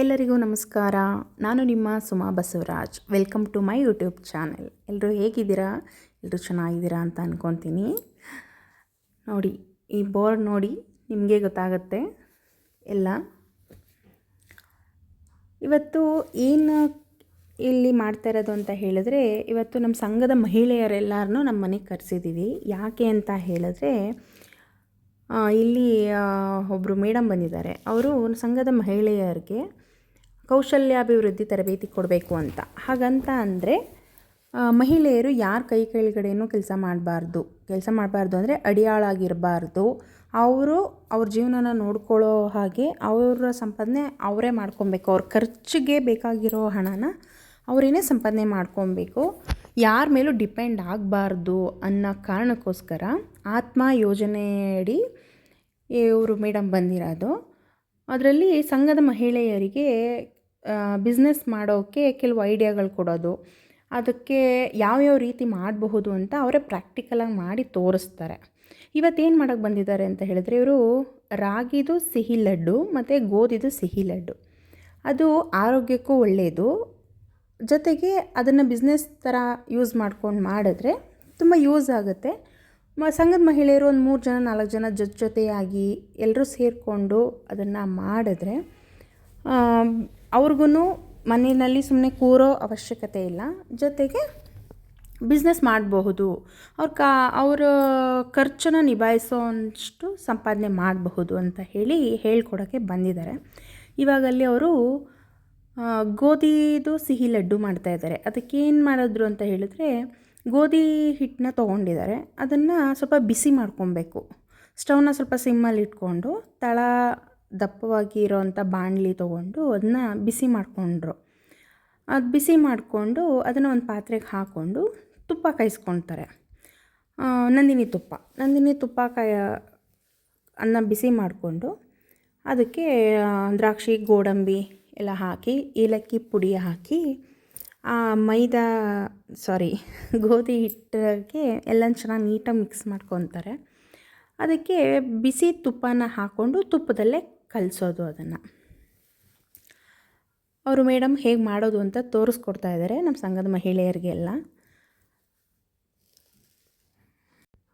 ಎಲ್ಲರಿಗೂ ನಮಸ್ಕಾರ. ನಾನು ನಿಮ್ಮ Suma Basavaraj. Welcome to my YouTube channel ಎಲ್ಲರೂ ಹೇಗಿದ್ದೀರಾ? ಎಲ್ಲರೂ ಚೆನ್ನಾಗಿದ್ದೀರಾ ಅಂತ ಅಂದ್ಕೊತೀನಿ ನೋಡಿ, ಈ ಬೋರ್ಡ್ ನೋಡಿ ನಿಮಗೆ ಗೊತ್ತಾಗುತ್ತೆ. ಎಲ್ಲ. ಇವತ್ತು ಏನು ಇಲ್ಲಿ ಮಾಡ್ತಾ ಇರೋದು ಅಂತ ಹೇಳಿದ್ರೆ, ಇವತ್ತು ನಮ್ಮ ಸಂಘದ ಮಹಿಳೆಯರೆಲ್ಲರನ್ನೂ ನಮ್ಮ ಮನೆಗೆ ಕರೆಸಿದ್ದೀವಿ ಯಾಕೆ ಅಂತ ಹೇಳಿದ್ರೆ ಇಲ್ಲಿ ಒಬ್ಬರು ಮೇಡಮ್ ಬಂದಿದ್ದಾರೆ. ಅವರು ಸಂಘದ ಮಹಿಳೆಯರಿಗೆ ಕೌಶಲ್ಯಾಭಿವೃದ್ಧಿ ತರಬೇತಿ ಕೊಡಬೇಕು ಅಂತ. ಹಾಗಂತ ಅಂದರೆ ಮಹಿಳೆಯರು ಯಾರ ಕೈ ಕೆಳಗಡೆನೂ ಕೆಲಸ ಮಾಡಬಾರ್ದು. ಕೆಲಸ ಮಾಡಬಾರ್ದು ಅಂದರೆ ಅಡಿಯಾಳಾಗಿರಬಾರ್ದು. ಅವರು ಅವ್ರ ಜೀವನನ ನೋಡ್ಕೊಳ್ಳೋ ಹಾಗೆ ಅವರ ಸಂಪಾದನೆ ಅವರೇ ಮಾಡ್ಕೊಬೇಕು. ಅವ್ರ ಖರ್ಚಿಗೆ ಬೇಕಾಗಿರೋ ಹಣನ ಅವರೇನೇ ಸಂಪಾದನೆ ಮಾಡ್ಕೊಬೇಕು. ಯಾರ ಮೇಲೂ ಡಿಪೆಂಡ್ ಆಗಬಾರ್ದು ಅನ್ನೋ ಕಾರಣಕ್ಕೋಸ್ಕರ ಆತ್ಮ ಯೋಜನೆಯಡಿ ಇವರು ಮೇಡಮ್ ಬಂದಿರೋದು. ಅದರಲ್ಲಿ ಸಂಘದ ಮಹಿಳೆಯರಿಗೆ ಬಿಸ್ನೆಸ್ ಮಾಡೋಕ್ಕೆ ಕೆಲವು ಐಡಿಯಾಗಳು ಕೊಡೋದು. ಅದಕ್ಕೆ ಯಾವ್ಯಾವ ರೀತಿ ಮಾಡಬಹುದು ಅಂತ ಅವರೇ ಪ್ರಾಕ್ಟಿಕಲಾಗಿ ಮಾಡಿ ತೋರಿಸ್ತಾರೆ. ಇವತ್ತೇನು ಮಾಡೋಕ್ಕೆ ಬಂದಿದ್ದಾರೆ ಅಂತ ಹೇಳಿದ್ರೆ ಇವರು ರಾಗಿದು ಸಿಹಿ ಲಡ್ಡು ಮತ್ತು ಗೋಧಿದು ಸಿಹಿ ಲಡ್ಡು. ಅದು ಆರೋಗ್ಯಕ್ಕೂ ಒಳ್ಳೆಯದು ಜೊತೆಗೆ ಅದನ್ನು ಬಿಸ್ನೆಸ್ ಥರ ಯೂಸ್ ಮಾಡ್ಕೊಂಡು ಮಾಡಿದ್ರೆ ತುಂಬ ಯೂಸ್ ಆಗುತ್ತೆ. ಮ, ಸಂಘದ ಮಹಿಳೆಯರು ಒಂದು ಮೂರು ಜನ, ನಾಲ್ಕು ಜನ ಜೊತೆ ಜೊತೆಯಾಗಿ ಎಲ್ಲರೂ ಸೇರಿಕೊಂಡು ಅದನ್ನು ಮಾಡಿದ್ರೆ ಅವ್ರಿಗೂ ಮನೆಯಲ್ಲಿ ಸುಮ್ಮನೆ ಕೂರೋ ಅವಶ್ಯಕತೆ ಇಲ್ಲ. ಜೊತೆಗೆ ಬಿಸ್ನೆಸ್ ಮಾಡಬಹುದು. ಅವ್ರ ಕಾ ಅವರ ಖರ್ಚನ್ನು ನಿಭಾಯಿಸೋ ಅಷ್ಟು ಸಂಪಾದನೆ ಮಾಡಬಹುದು ಅಂತ ಹೇಳಿ ಹೇಳ್ಕೊಡೋಕ್ಕೆ ಬಂದಿದ್ದಾರೆ. ಇವಾಗಲ್ಲಿ ಅವರು ಆ, ಗೋಧಿದು ಸಿಹಿ ಲಡ್ಡು ಮಾಡ್ತಾ ಇದ್ದಾರೆ. ಅದಕ್ಕೇನು ಮಾಡಿದ್ರು ಅಂತ ಹೇಳಿದ್ರೆ ಗೋಧಿ ಹಿಟ್ಟನ್ನ ತೊಗೊಂಡಿದ್ದಾರೆ. ಅದನ್ನು ಸ್ವಲ್ಪ ಬಿಸಿ ಮಾಡ್ಕೊಬೇಕು. ಸ್ಟವ್ನ ಸ್ವಲ್ಪ ಸಿಮ್ಮಲ್ಲಿ ಇಟ್ಕೊಂಡು ತಳ ದಪ್ಪವಾಗಿ ಇರೋವಂಥ ಬಾಣಲಿ ತೊಗೊಂಡು ಅದನ್ನ ಬಿಸಿ ಮಾಡಿಕೊಂಡ್ರು. ಅದು ಬಿಸಿ ಮಾಡಿಕೊಂಡು ಅದನ್ನು ಒಂದು ಪಾತ್ರೆಗೆ ಹಾಕ್ಕೊಂಡು ತುಪ್ಪ ಕಾಯಿಸ್ಕೊಳ್ತಾರೆ ನಂದಿನಿ ತುಪ್ಪ. ನಂದಿನಿ ತುಪ್ಪ ಕಾಯ, ಅನ್ನ ಬಿಸಿ ಮಾಡಿಕೊಂಡು ಅದಕ್ಕೆ ದ್ರಾಕ್ಷಿ, ಗೋಡಂಬಿ ಎಲ್ಲ ಹಾಕಿ, ಏಲಕ್ಕಿ ಪುಡಿ ಹಾಕಿ, ಆ, ಮೈದಾ, ಸಾರಿ, ಗೋಧಿ ಹಿಟ್ಟಿಗೆ ಎಲ್ಲ ಚೆನ್ನಾಗಿ ನೀಟಾಗಿ ಮಿಕ್ಸ್ ಮಾಡ್ಕೊತಾರೆ. ಅದಕ್ಕೆ ಬಿಸಿ ತುಪ್ಪನ ಹಾಕ್ಕೊಂಡು ತುಪ್ಪದಲ್ಲೇ ಕಲಿಸೋದು ಅದನ್ನು. ಅವರು ಮೇಡಮ್ ಹೇಗೆ ಮಾಡೋದು ಅಂತ ತೋರಿಸ್ಕೊಡ್ತಾ ಇದ್ದಾರೆ ನಮ್ಮ ಸಂಘದ ಮಹಿಳೆಯರಿಗೆಲ್ಲ.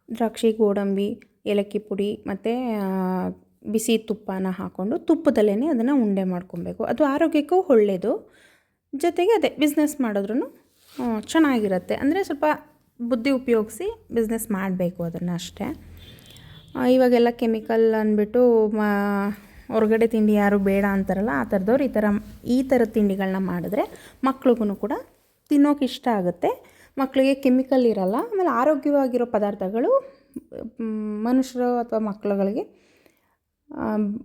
ದ್ರಾಕ್ಷಿ, ಗೋಡಂಬಿ, ಏಲಕ್ಕಿ ಪುಡಿ ಮತ್ತು ಬಿಸಿ ತುಪ್ಪನ ಹಾಕ್ಕೊಂಡು ತುಪ್ಪದಲ್ಲೇ ಅದನ್ನು ಉಂಡೆ ಮಾಡ್ಕೊಬೇಕು. ಅದು ಆರೋಗ್ಯಕ್ಕೂ ಒಳ್ಳೆಯದು ಜೊತೆಗೆ ಅದೇ ಬಿಸ್ನೆಸ್ ಮಾಡಿದ್ರೂ ಚೆನ್ನಾಗಿರುತ್ತೆ. ಅಂದರೆ ಸ್ವಲ್ಪ ಬುದ್ಧಿ ಉಪಯೋಗಿಸಿ ಬಿಸ್ನೆಸ್ ಮಾಡಬೇಕು ಅದನ್ನು ಅಷ್ಟೇ. ಇವಾಗೆಲ್ಲ ಕೆಮಿಕಲ್ ಅಂದ್ಬಿಟ್ಟು ಹೊರಗಡೆ ತಿಂಡಿ ಯಾರು ಬೇಡ ಅಂತಾರಲ್ಲ, ಆ ಥರದವ್ರು ಈ ಥರ, ಈ ಥರದ ತಿಂಡಿಗಳನ್ನ ಮಾಡಿದ್ರೆ ಮಕ್ಳಿಗೂ ಕೂಡ ತಿನ್ನೋಕೆ ಇಷ್ಟ ಆಗುತ್ತೆ. ಮಕ್ಕಳಿಗೆ ಕೆಮಿಕಲ್ ಇರಲ್ಲ, ಆಮೇಲೆ ಆರೋಗ್ಯವಾಗಿರೋ ಪದಾರ್ಥಗಳು ಮನುಷ್ಯರು ಅಥವಾ ಮಕ್ಕಳುಗಳಿಗೆ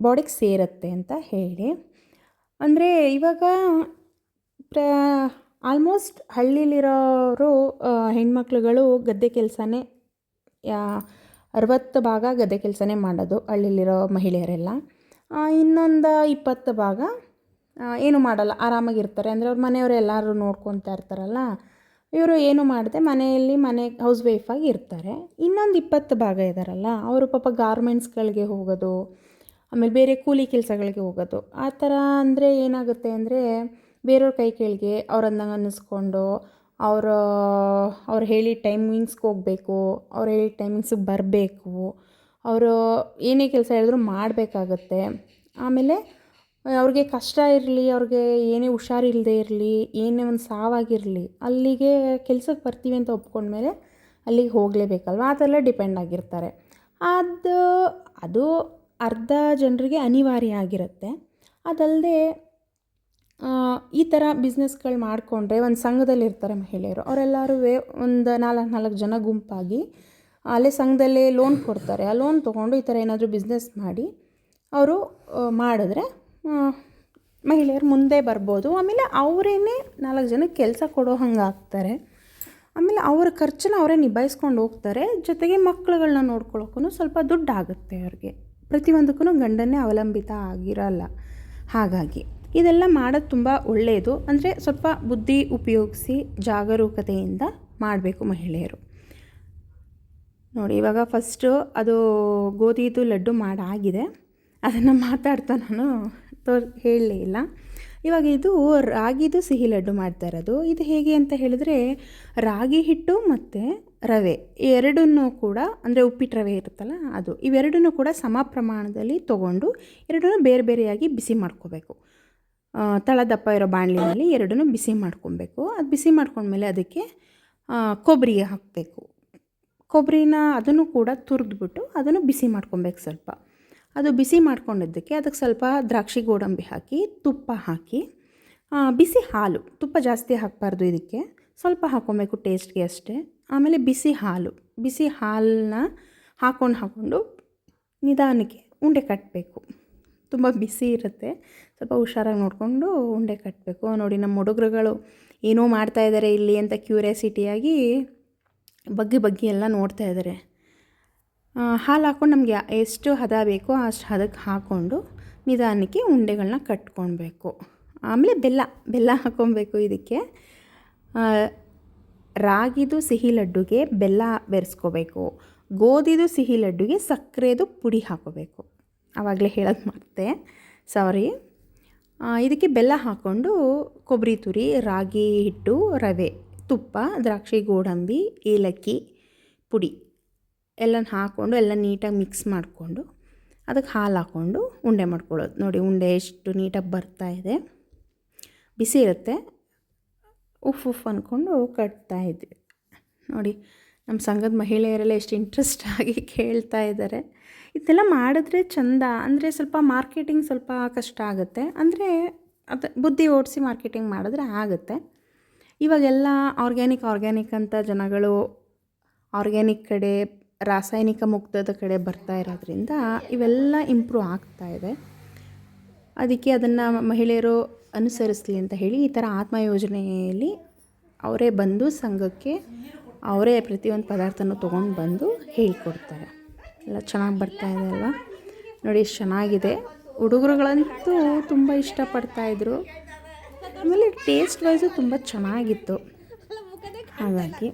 ಬಾಡಿಗೆ ಸೇರುತ್ತೆ ಅಂತ ಹೇಳಿ. ಅಂದರೆ ಇವಾಗ ಪ್ರ, ಆಲ್ಮೋಸ್ಟ್ ಹಳ್ಳಿಲಿರೋರು ಹೆಣ್ಮಕ್ಳುಗಳು ಗದ್ದೆ ಕೆಲಸನೇ ಅರವತ್ತು ಭಾಗ ಗದ್ದೆ ಕೆಲಸನೇ ಮಾಡೋದು ಹಳ್ಳಿಲಿರೋ ಮಹಿಳೆಯರೆಲ್ಲ. ಇನ್ನೊಂದು ಇಪ್ಪತ್ತು ಭಾಗ ಏನು ಮಾಡಲ್ಲ ಆರಾಮಾಗಿರ್ತಾರೆ ಅಂದರೆ ಅವ್ರ ಮನೆಯವರು ಎಲ್ಲರೂ ನೋಡ್ಕೊತಾ ಇರ್ತಾರಲ್ಲ, ಇವರು ಏನು ಮಾಡದೆ, ಮನೆಯಲ್ಲಿ ಮನೆ ಹೌಸ್ ವೈಫಾಗಿ ಇರ್ತಾರೆ. ಇನ್ನೊಂದು ಇಪ್ಪತ್ತು ಭಾಗ ಇದ್ದಾರಲ್ಲ ಅವರು ಪಾಪ ಗಾರ್ಮೆಂಟ್ಸ್ಗಳಿಗೆ ಹೋಗೋದು, ಆಮೇಲೆ ಬೇರೆ ಕೂಲಿ ಕೆಲಸಗಳಿಗೆ ಹೋಗೋದು. ಆ ಥರ ಅಂದರೆ ಏನಾಗುತ್ತೆ ಅಂದರೆ, ಬೇರೆಯವ್ರ ಕೈ ಕೇಳಿಗೆ ಅವ್ರು ಅಂದಂಗೆ ಅನ್ನಿಸ್ಕೊಂಡು, ಅವರು, ಅವ್ರು ಹೇಳಿದ ಟೈಮಿಂಗ್ಸ್ಗೆ ಹೋಗಬೇಕು, ಅವ್ರು ಹೇಳಿದ ಟೈಮಿಂಗ್ಸಿಗೆ ಬರಬೇಕು. ಅವರು ಏನೇ ಕೆಲಸ ಹೇಳಿದ್ರು ಮಾಡಬೇಕಾಗತ್ತೆ. ಆಮೇಲೆ ಅವ್ರಿಗೆ ಕಷ್ಟ ಇರಲಿ, ಅವ್ರಿಗೆ ಏನೇ ಹುಷಾರಿಲ್ಲದೆ ಇರಲಿ, ಏನೇ ಒಂದು ಸಾವಾಗಿರಲಿ, ಅಲ್ಲಿಗೆ ಕೆಲ್ಸಕ್ಕೆ ಬರ್ತೀವಿ ಅಂತ ಒಪ್ಕೊಂಡ್ಮೇಲೆ ಅಲ್ಲಿಗೆ ಹೋಗಲೇಬೇಕಲ್ವ? ಆ ಥರ ಡಿಪೆಂಡ್ ಆಗಿರ್ತಾರೆ. ಅದು ಅದು ಅರ್ಧ ಜನರಿಗೆ ಅನಿವಾರ್ಯ ಆಗಿರುತ್ತೆ. ಅದಲ್ಲದೆ ಈ ಥರ ಬಿಸ್ನೆಸ್ಗಳು ಮಾಡಿಕೊಂಡ್ರೆ, ಒಂದು ಸಂಘದಲ್ಲಿ ಇರ್ತಾರೆ ಮಹಿಳೆಯರು, ಅವರೆಲ್ಲರೂ ಒಂದು ನಾಲ್ಕು ನಾಲ್ಕು ಜನ ಗುಂಪಾಗಿ ಅಲ್ಲೇ ಸಂಘದಲ್ಲೇ ಲೋನ್ ಕೊಡ್ತಾರೆ. ಆ ಲೋನ್ ತೊಗೊಂಡು ಈ ಥರ ಏನಾದರೂ ಬಿಸ್ನೆಸ್ ಮಾಡಿ ಅವರು ಮಾಡಿದ್ರೆ ಮಹಿಳೆಯರು ಮುಂದೆ ಬರ್ಬೋದು. ಆಮೇಲೆ ಅವರೇನೆ ನಾಲ್ಕು ಜನಕ್ಕೆ ಕೆಲಸ ಕೊಡೋ ಹಂಗೆ ಆಗ್ತಾರೆ. ಆಮೇಲೆ ಅವರ ಖರ್ಚನ್ನ ಅವರೇ ನಿಭಾಯಿಸ್ಕೊಂಡು ಹೋಗ್ತಾರೆ. ಜೊತೆಗೆ ಮಕ್ಕಳುಗಳನ್ನ ನೋಡ್ಕೊಳ್ಳೋಕ್ಕೂ ಸ್ವಲ್ಪ ದುಡ್ಡು ಆಗುತ್ತೆ ಅವ್ರಿಗೆ. ಪ್ರತಿಯೊಂದಕ್ಕೂ ಗಂಡನ್ನೇ ಅವಲಂಬಿತ ಆಗಿರಲ್ಲ. ಹಾಗಾಗಿ ಇದೆಲ್ಲ ಮಾಡೋದು ತುಂಬ ಒಳ್ಳೆಯದು ಅಂದರೆ ಸ್ವಲ್ಪ ಬುದ್ಧಿ ಉಪಯೋಗಿಸಿ ಜಾಗರೂಕತೆಯಿಂದ ಮಾಡಬೇಕು ಮಹಿಳೆಯರು. ನೋಡಿ, ಇವಾಗ ಫಸ್ಟು ಅದು ಗೋಧಿದು ಲಡ್ಡು ಮಾಡಾಗಿದೆ. ಅದನ್ನು ಮಾತಾಡ್ತಾ ನಾನು ತೋರ್, ಹೇಳಲೇ ಇಲ್ಲ. ಇವಾಗ ಇದು ರಾಗಿದು ಸಿಹಿ ಲಡ್ಡು ಮಾಡ್ತಾ ಇರೋದು. ಇದು ಹೇಗೆ ಅಂತ ಹೇಳಿದ್ರೆ, ರಾಗಿ ಹಿಟ್ಟು ಮತ್ತು ರವೆ, ಎರಡನ್ನೂ ಕೂಡ ಅಂದರೆ ಉಪ್ಪಿಟ್ಟು ರವೆ ಇರುತ್ತಲ್ಲ ಅದು, ಇವೆರಡನ್ನೂ ಕೂಡ ಸಮ ಪ್ರಮಾಣದಲ್ಲಿ ತೊಗೊಂಡು ಎರಡನ್ನೂ ಬೇರೆ ಬೇರೆಯಾಗಿ ಬಿಸಿ ಮಾಡ್ಕೋಬೇಕು. ತಳ ದಪ್ಪ ಇರೋ ಬಾಣಲಿನಲ್ಲಿ ಎರಡನ್ನೂ ಬಿಸಿ ಮಾಡ್ಕೊಬೇಕು. ಅದು ಬಿಸಿ ಮಾಡ್ಕೊಂಡ್ಮೇಲೆ ಅದಕ್ಕೆ ಕೊಬ್ಬರಿ ಹಾಕಬೇಕು. ಕೊಬ್ಬರಿನ ಅದನ್ನು ಕೂಡ ತುರಿದ್ಬಿಟ್ಟು ಅದನ್ನು ಬಿಸಿ ಮಾಡ್ಕೊಬೇಕು ಸ್ವಲ್ಪ. ಅದು ಬಿಸಿ ಮಾಡ್ಕೊಂಡಿದ್ದಕ್ಕೆ ಅದಕ್ಕೆ ಸ್ವಲ್ಪ ದ್ರಾಕ್ಷಿ ಗೋಡಂಬಿ ಹಾಕಿ, ತುಪ್ಪ ಹಾಕಿ ಬಿಸಿ ಹಾಲು, ತುಪ್ಪ ಜಾಸ್ತಿ ಹಾಕಬಾರ್ದು ಇದಕ್ಕೆ. ಸ್ವಲ್ಪ ಹಾಕ್ಕೊಬೇಕು ಟೇಸ್ಟ್ಗೆ ಅಷ್ಟೇ. ಆಮೇಲೆ ಬಿಸಿ ಹಾಲು, ಬಿಸಿ ಹಾಲನ್ನ ಹಾಕ್ಕೊಂಡು ಹಾಕ್ಕೊಂಡು ನಿಧಾನಕ್ಕೆ ಉಂಡೆ ಕಟ್ಟಬೇಕು ತುಂಬ ಬಿಸಿ ಇರುತ್ತೆ. ಸ್ವಲ್ಪ ಹುಷಾರಾಗಿ ನೋಡಿಕೊಂಡು ಉಂಡೆ ಕಟ್ಟಬೇಕು ನೋಡಿ, ನಮ್ಮ ಹುಡುಗರುಗಳು ಏನೋ ಮಾಡ್ತಾಯಿದ್ದಾರೆ ಇಲ್ಲಿ ಅಂತ ಕ್ಯೂರಿಯಾಸಿಟಿಯಾಗಿ ಬಗ್ಗಿ ಬಗ್ಗಿ ಎಲ್ಲ ನೋಡ್ತಾ ಇದ್ದಾರೆ. ಹಾಲು ಹಾಕ್ಕೊಂಡು ನಮಗೆ ಎಷ್ಟು ಹದ ಬೇಕೋ ಅಷ್ಟು ಹದಕ್ಕೆ ಹಾಕ್ಕೊಂಡು ನಿಧಾನಕ್ಕೆ ಉಂಡೆಗಳನ್ನ ಕಟ್ಕೊಳ್ಬೇಕು. ಆಮೇಲೆ ಬೆಲ್ಲ ಬೆಲ್ಲ ಹಾಕ್ಕೊಬೇಕು ಇದಕ್ಕೆ. ರಾಗಿದು ಸಿಹಿ ಲಡ್ಡುಗೆ ಬೆಲ್ಲ ಬೆರೆಸ್ಕೋಬೇಕು ಗೋಧಿದು ಸಿಹಿ ಲಡ್ಡುಗೆ ಸಕ್ಕರೆದು ಪುಡಿ ಹಾಕೋಬೇಕು ಆವಾಗಲೇ ಹೇಳೋದು ಮತ್ತೆ. ಸಾರಿ. ಇದಕ್ಕೆ ಬೆಲ್ಲ ಹಾಕ್ಕೊಂಡು ಕೊಬ್ಬರಿ ತುರಿ, ರಾಗಿ ಹಿಟ್ಟು, ರವೆ ತುಪ್ಪ, ದ್ರಾಕ್ಷಿ, ಗೋಡಂಬಿ, ಏಲಕ್ಕಿ ಪುಡಿ ಎಲ್ಲನ ಹಾಕ್ಕೊಂಡು ಎಲ್ಲ ನೀಟಾಗಿ ಮಿಕ್ಸ್ ಮಾಡಿಕೊಂಡು ಅದಕ್ಕೆ ಹಾಲು ಹಾಕ್ಕೊಂಡು ಉಂಡೆ ಮಾಡ್ಕೊಳ್ಳೋದು. ನೋಡಿ ಉಂಡೆ ಎಷ್ಟು ನೀಟಾಗಿ ಬರ್ತಾ ಇದೆ. ಬಿಸಿ ಇರುತ್ತೆ. ಉಫ್ ಉಫ್ ಅಂದ್ಕೊಂಡು ಕಟ್ತಾ ಇದ್ವಿ. ನೋಡಿ ನಮ್ಮ ಸಂಘದ ಮಹಿಳೆಯರೆಲ್ಲ ಎಷ್ಟು ಇಂಟ್ರೆಸ್ಟ್ ಆಗಿ ಕೇಳ್ತಾ ಇದ್ದಾರೆ ಇದೆಲ್ಲ ಮಾಡಿದ್ರೆ ಚಂದ. ಅಂದರೆ ಸ್ವಲ್ಪ ಮಾರ್ಕೆಟಿಂಗ್ ಸ್ವಲ್ಪ ಕಷ್ಟ ಆಗುತ್ತೆ. ಅಂದರೆ ಅದು ಬುದ್ಧಿ ಓಡಿಸಿ ಮಾರ್ಕೆಟಿಂಗ್ ಮಾಡಿದ್ರೆ ಆಗುತ್ತೆ. ಇವಾಗೆಲ್ಲ ಆರ್ಗ್ಯಾನಿಕ್ ಆರ್ಗ್ಯಾನಿಕ್ ಅಂತ ಜನಗಳು ಆರ್ಗ್ಯಾನಿಕ್ ಕಡೆ, ರಾಸಾಯನಿಕ ಮುಕ್ತದ ಕಡೆ ಬರ್ತಾ ಇರೋದ್ರಿಂದ ಇವೆಲ್ಲ ಇಂಪ್ರೂವ್ ಆಗ್ತಾ ಇದೆ. ಅದಕ್ಕೆ ಅದನ್ನು ಮಹಿಳೆಯರು ಅನುಸರಿಸಲಿ ಅಂತ ಹೇಳಿ ಈ ಥರ ಆತ್ಮ ಯೋಜನೆಯಲ್ಲಿ ಅವರೇ ಬಂದು ಸಂಘಕ್ಕೆ ಅವರೇ ಪ್ರತಿಯೊಂದು ಪದಾರ್ಥನೂ ತೊಗೊಂಡು ಬಂದು ಹೇಳಿಕೊಡ್ತಾರೆ. ಎಲ್ಲ ಚೆನ್ನಾಗಿ ಬರ್ತಾ ಇದೆ ಅಲ್ವಾ? ನೋಡಿ, ಎಷ್ಟು ಚೆನ್ನಾಗಿದೆ. ಹುಡುಗರುಗಳಂತೂ ತುಂಬ ಇಷ್ಟಪಡ್ತಾಯಿದ್ರು ಆಮೇಲೆ ಟೇಸ್ಟ್ ವೈಸು ತುಂಬ ಚೆನ್ನಾಗಿತ್ತು. ಹಾಗಾಗಿ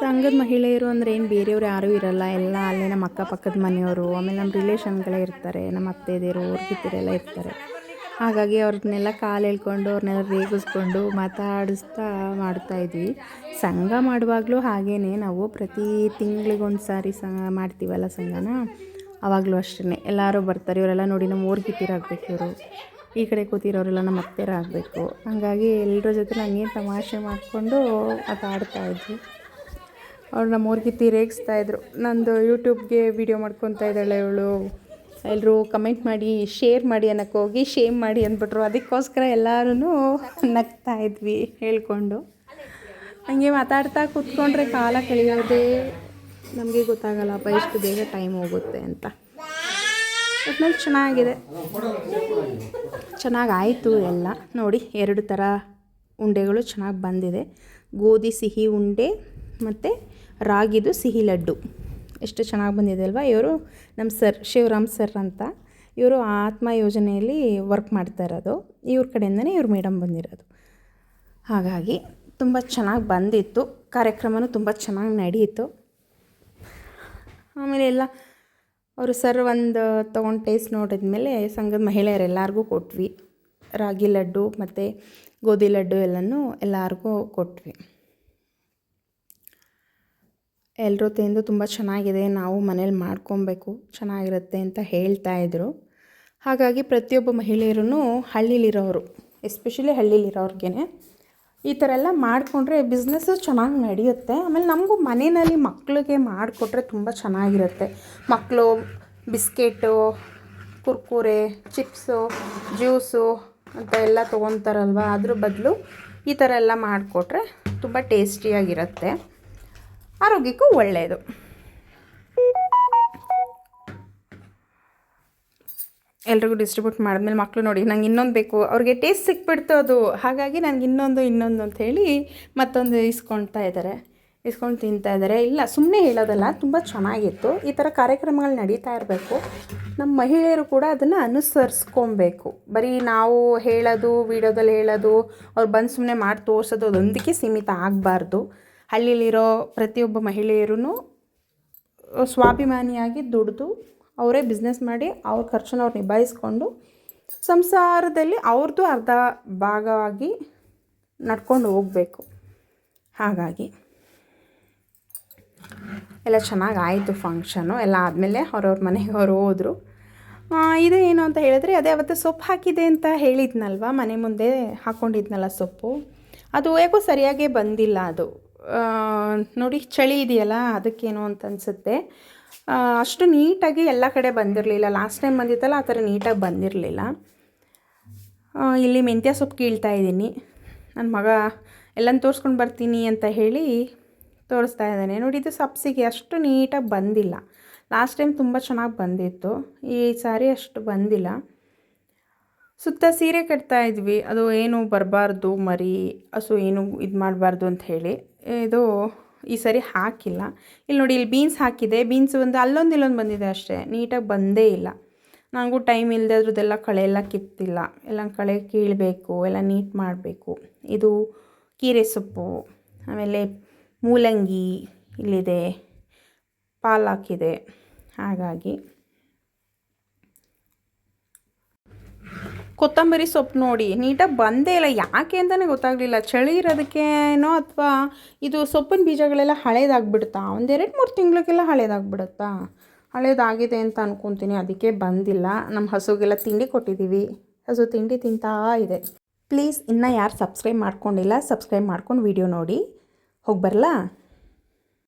ಸಂಘದ ಮಹಿಳೆಯರು ಅಂದರೆ ಏನು ಬೇರೆಯವ್ರು ಯಾರೂ ಇರಲ್ಲ. ಎಲ್ಲ ಅಲ್ಲೇ ನಮ್ಮ ಅಕ್ಕಪಕ್ಕದ ಮನೆಯವರು, ಆಮೇಲೆ ನಮ್ಮ ರಿಲೇಷನ್ಗಳೇ ಇರ್ತಾರೆ, ನಮ್ಮ ಅತ್ತೆದೇರು ಕಿತ್ತಿರೆಲ್ಲ ಇರ್ತಾರೆ. ಹಾಗಾಗಿ ಅವ್ರನ್ನೆಲ್ಲ ಕಾಲು ಎಳ್ಕೊಂಡು ಅವ್ರನ್ನೆಲ್ಲ ರೇಗಿಸ್ಕೊಂಡು ಮಾತಾಡಿಸ್ತಾ ಮಾಡ್ತಾಯಿದ್ವಿ ಸಂಘ ಮಾಡುವಾಗಲೂ ಹಾಗೇ ನಾವು ಪ್ರತಿ ತಿಂಗಳಿಗೊಂದು ಸಾರಿ ಸಂಘ ಮಾಡ್ತೀವಲ್ಲ ಸಂಘನ. ಆವಾಗಲೂ ಅಷ್ಟೇ ಎಲ್ಲರೂ ಬರ್ತಾರೆ. ಇವರೆಲ್ಲ ನೋಡಿ ನಮ್ಮ ಊರ್ಗಿತ್ತಿರಾಗಬೇಕು ಇವರು. ಈ ಕಡೆ ಕೂತಿರೋರೆಲ್ಲ ನಮ್ಮ ಅತ್ತೆರಾಗಬೇಕು ಹಾಗಾಗಿ ಎಲ್ಲರ ಜೊತೆ ನನಗೆ ತಮಾಷೆ ಮಾಡಿಕೊಂಡು ಮಾತಾಡ್ತಾ ಇದ್ವಿ. ಅವ್ರು ನಮ್ಮ ಊರಿಗೆ ಇದ್ರು. ನಂದು ಯೂಟ್ಯೂಬ್ಗೆ ವಿಡಿಯೋ ಮಾಡ್ಕೊತಾ ಇದ್ದಾಳೆ ಇವಳು. ಎಲ್ಲರೂ ಕಮೆಂಟ್ ಮಾಡಿ ಶೇರ್ ಮಾಡಿ ಅನ್ನಕ್ಕೆ ಹೋಗಿ ಶೇಮ್ ಮಾಡಿ ಅಂದ್ಬಿಟ್ರು. ಅದಕ್ಕೋಸ್ಕರ ಎಲ್ಲರೂ ನಗ್ತಾ ಇದ್ವಿ ಹೇಳ್ಕೊಂಡು. ಹಂಗೆ ಮಾತಾಡ್ತಾ ಕೂತ್ಕೊಂಡ್ರೆ ಕಾಲ ಕಳೆಯೋದೇ ನಮಗೆ ಗೊತ್ತಾಗಲ್ಲಪ್ಪ ಎಷ್ಟು ಬೇಗ ಟೈಮ್ ಹೋಗುತ್ತೆ ಅಂತ. ಒಟ್ನಲ್ಲಿ ಚೆನ್ನಾಗಿದೆ. ಚೆನ್ನಾಗಾಯಿತು ಎಲ್ಲ. ನೋಡಿ, ಎರಡು ಥರ ಉಂಡೆಗಳು ಚೆನ್ನಾಗಿ ಬಂದಿದೆ. ಗೋಧಿ ಸಿಹಿ ಉಂಡೆ ಮತ್ತು ರಾಗಿದು ಸಿಹಿ ಲಡ್ಡು. ಎಷ್ಟು ಚೆನ್ನಾಗಿ ಬಂದಿದೆ ಅಲ್ವಾ? ಇವರು ನಮ್ಮ ಸರ್, ಶಿವರಾಮ್ ಸರ್ ಅಂತ. ಇವರು ಆತ್ಮ ಯೋಜನೆಯಲ್ಲಿ ವರ್ಕ್ ಮಾಡ್ತಾ ಇರೋದು. ಇವ್ರ ಕಡೆಯಿಂದನೇ ಇವ್ರ ಮೇಡಮ್ ಬಂದಿರೋದು. ಹಾಗಾಗಿ ತುಂಬ ಚೆನ್ನಾಗಿ ಬಂದಿತ್ತು. ಕಾರ್ಯಕ್ರಮನೂ ತುಂಬ ಚೆನ್ನಾಗಿ ನಡೆಯಿತು ಆಮೇಲೆ ಎಲ್ಲ ಅವರು ಸರ್ ಒಂದು ತೊಗೊಂಡು ಟೇಸ್ಟ್ ನೋಡಿದ ಮೇಲೆ ಸಂಘದ ಮಹಿಳೆಯರೆಲ್ಲರಿಗೂ ಕೊಟ್ವಿ. ರಾಗಿ ಲಡ್ಡು ಮತ್ತು ಗೋಧಿ ಲಡ್ಡು ಎಲ್ಲನೂ ಎಲ್ಲರಿಗೂ ಕೊಟ್ವಿ. ಎಲ್ಲರೂ ತಿಂದು ತುಂಬ ಚೆನ್ನಾಗಿದೆ, ನಾವು ಮನೇಲಿ ಮಾಡ್ಕೊಬೇಕು, ಚೆನ್ನಾಗಿರುತ್ತೆ ಅಂತ ಹೇಳ್ತಾ ಇದ್ರು. ಹಾಗಾಗಿ ಪ್ರತಿಯೊಬ್ಬ ಮಹಿಳೆಯರೂ ಹಳ್ಳಿಲಿರೋರು ಎಸ್ಪೆಷಲಿ ಹಳ್ಳಿಲಿರೋರ್ಗೆ ಈ ಥರ ಎಲ್ಲ ಮಾಡಿಕೊಂಡ್ರೆ ಬಿಸ್ನೆಸ್ಸು ಚೆನ್ನಾಗಿ ನಡೆಯುತ್ತೆ. ಆಮೇಲೆ ನಮಗೂ ಮನೆಯಲ್ಲಿ ಮಕ್ಕಳಿಗೆ ಮಾಡಿಕೊಟ್ರೆ ತುಂಬ ಚೆನ್ನಾಗಿರುತ್ತೆ. ಮಕ್ಕಳು ಬಿಸ್ಕೆಟು, ಕುರ್ಕುರೆ, ಚಿಪ್ಸು, ಜ್ಯೂಸು ಅಂತ ಎಲ್ಲ ತೊಗೊತಾರಲ್ವ? ಅದ್ರ ಬದಲು ಈ ಥರ ಎಲ್ಲ ಮಾಡಿಕೊಟ್ರೆ ತುಂಬ ಟೇಸ್ಟಿಯಾಗಿರುತ್ತೆ. ಆರೋಗ್ಯಕ್ಕೂ ಒಳ್ಳೆಯದು ಎಲ್ರಿಗೂ ಡಿಸ್ಟ್ರಿಬ್ಯೂಟ್ ಮಾಡಿದ್ಮೇಲೆ ಮಕ್ಕಳು ನೋಡಿ, ನಂಗೆ ಇನ್ನೊಂದು ಬೇಕು. ಅವ್ರಿಗೆ ಟೇಸ್ಟ್ ಸಿಕ್ಬಿಡ್ತು ಅದು. ಹಾಗಾಗಿ ನನಗೆ ಇನ್ನೊಂದು ಇನ್ನೊಂದು ಅಂತ ಹೇಳಿ ಮತ್ತೊಂದು ಇಸ್ಕೊಳ್ತಾ ಇದ್ದಾರೆ. ಇಸ್ಕೊಂಡು ತಿಂತಾ ಇದ್ದಾರೆ. ಇಲ್ಲ ಸುಮ್ಮನೆ ಹೇಳೋದಲ್ಲ, ತುಂಬ ಚೆನ್ನಾಗಿತ್ತು. ಈ ಥರ ಕಾರ್ಯಕ್ರಮಗಳು ನಡೀತಾ ಇರಬೇಕು. ನಮ್ಮ ಮಹಿಳೆಯರು ಕೂಡ ಅದನ್ನು ಅನುಸರಿಸ್ಕೊಬೇಕು. ಬರೀ ನಾವು ಹೇಳೋದು, ವೀಡಿಯೋದಲ್ಲಿ ಹೇಳೋದು, ಅವ್ರು ಬಂದು ಸುಮ್ಮನೆ ಮಾಡಿ ತೋರಿಸೋದು, ಅದೊಂದಕ್ಕೆ ಸೀಮಿತ ಆಗಬಾರ್ದು. ಹಳ್ಳಿಲಿರೋ ಪ್ರತಿಯೊಬ್ಬ ಮಹಿಳೆಯರೂ ಸ್ವಾಭಿಮಾನಿಯಾಗಿ ದುಡಿದು ಅವರೇ ಬಿಸ್ನೆಸ್ ಮಾಡಿ ಅವ್ರ ಖರ್ಚನ್ನು ಅವ್ರು ನಿಭಾಯಿಸ್ಕೊಂಡು ಸಂಸಾರದಲ್ಲಿ ಅವ್ರದ್ದು ಅರ್ಧ ಭಾಗವಾಗಿ ನಡ್ಕೊಂಡು ಹೋಗಬೇಕು. ಹಾಗಾಗಿ ಎಲ್ಲ ಚೆನ್ನಾಗಿ ಆಯಿತು ಫಂಕ್ಷನು ಎಲ್ಲ ಆದಮೇಲೆ ಅವ್ರವ್ರ ಮನೆಗೆ ಅವರು ಹೋದರು. ಇದು ಏನು ಅಂತ ಹೇಳಿದ್ರೆ, ಅದೇ ಅವತ್ತು ಸೊಪ್ಪು ಹಾಕಿದೆ ಅಂತ ಹೇಳಿದ್ನಲ್ವ? ಮನೆ ಮುಂದೆ ಹಾಕ್ಕೊಂಡಿದ್ನಲ್ಲ ಸೊಪ್ಪು. ಅದು ಯಾಕೋ ಸರಿಯಾಗೇ ಬಂದಿಲ್ಲ ಅದು. ನೋಡಿ, ಚಳಿ ಇದೆಯಲ್ಲ, ಅದಕ್ಕೇನು ಅಂತ ಅನಿಸುತ್ತೆ. ಅಷ್ಟು ನೀಟಾಗಿ ಎಲ್ಲ ಕಡೆ ಬಂದಿರಲಿಲ್ಲ. ಲಾಸ್ಟ್ ಟೈಮ್ ಬಂದಿತ್ತಲ್ಲ, ಆ ಥರ ನೀಟಾಗಿ ಬಂದಿರಲಿಲ್ಲ. ಇಲ್ಲಿ ಮೆಂತ್ಯ ಸೊಪ್ಪು ಕೀಳ್ತಾ ಇದ್ದೀನಿ. ನನ್ನ ಮಗ ಎಲ್ಲನ ತೋರಿಸ್ಕೊಂಡು ಬರ್ತೀನಿ ಅಂತ ಹೇಳಿ ತೋರಿಸ್ತಾ ಇದ್ದಾನೆ. ನೋಡಿ, ಇದು ಸಬ್ಸಿಗೆ. ಅಷ್ಟು ನೀಟಾಗಿ ಬಂದಿಲ್ಲ. ಲಾಸ್ಟ್ ಟೈಮ್ ತುಂಬ ಚೆನ್ನಾಗಿ ಬಂದಿತ್ತು. ಈ ಸಾರಿ ಅಷ್ಟು ಬಂದಿಲ್ಲ. ಸುತ್ತ ಸೀರೆ ಕಟ್ತಾ ಇದ್ವಿ. ಅದು ಏನು ಬರಬಾರ್ದು ಮರಿ, ಹಸು ಏನು ಇದು ಮಾಡಬಾರ್ದು ಅಂತ ಹೇಳಿ. ಇದು ಈ ಸರಿ ಹಾಕಿಲ್ಲ. ಇಲ್ಲಿ ನೋಡಿ, ಇಲ್ಲಿ ಬೀನ್ಸ್ ಹಾಕಿದೆ. ಬೀನ್ಸ್ ಒಂದು ಅಲ್ಲೊಂದು ಇಲ್ಲೊಂದು ಬಂದಿದೆ ಅಷ್ಟೇ. ನೀಟಾಗಿ ಬಂದೇ ಇಲ್ಲ. ನನಗೂ ಟೈಮ್ ಇಲ್ಲದೆ ಅದ್ರದ್ದೆಲ್ಲ ಕಳೆ ಎಲ್ಲ ಕಿತ್ತಿಲ್ಲ. ಎಲ್ಲ ಕಳೆ ಕೀಳಬೇಕು, ಎಲ್ಲ ನೀಟ್ ಮಾಡಬೇಕು. ಇದು ಕೀರೆ ಸೊಪ್ಪು, ಆಮೇಲೆ ಮೂಲಂಗಿ ಇಲ್ಲಿದೆ, ಪಾಲಾಕಿದೆ. ಹಾಗಾಗಿ ಕೊತ್ತಂಬರಿ ಸೊಪ್ಪು ನೋಡಿ, ನೀಟಾಗಿ ಬಂದೇ ಇಲ್ಲ. ಯಾಕೆ ಅಂತಲೇ ಗೊತ್ತಾಗಲಿಲ್ಲ. ಚಳಿ ಇರೋದಕ್ಕೇನೋ ಅಥವಾ ಇದು ಸೊಪ್ಪಿನ ಬೀಜಗಳೆಲ್ಲ ಹಳೇದಾಗ್ಬಿಡುತ್ತಾ? ಒಂದೆರಡು ಮೂರು ತಿಂಗಳಿಗೆಲ್ಲ ಹಳೇದಾಗ್ಬಿಡುತ್ತಾ? ಹಳೇದಾಗಿದೆ ಅಂತ ಅನ್ಕೊತೀನಿ. ಅದಕ್ಕೆ ಬಂದಿಲ್ಲ. ನಮ್ಮ ಹಸುಗೆಲ್ಲ ತಿಂಡಿ ಕೊಟ್ಟಿದ್ದೀವಿ. ಹಸು ತಿಂಡಿ ತಿಂತಾ ಇದೆ. ಪ್ಲೀಸ್ ಇನ್ನೂ ಯಾರು ಸಬ್ಸ್ಕ್ರೈಬ್ ಮಾಡ್ಕೊಂಡಿಲ್ಲ, ಸಬ್ಸ್ಕ್ರೈಬ್ ಮಾಡ್ಕೊಂಡು ವಿಡಿಯೋ ನೋಡಿ. ಹೋಗಿ ಬರಲಾ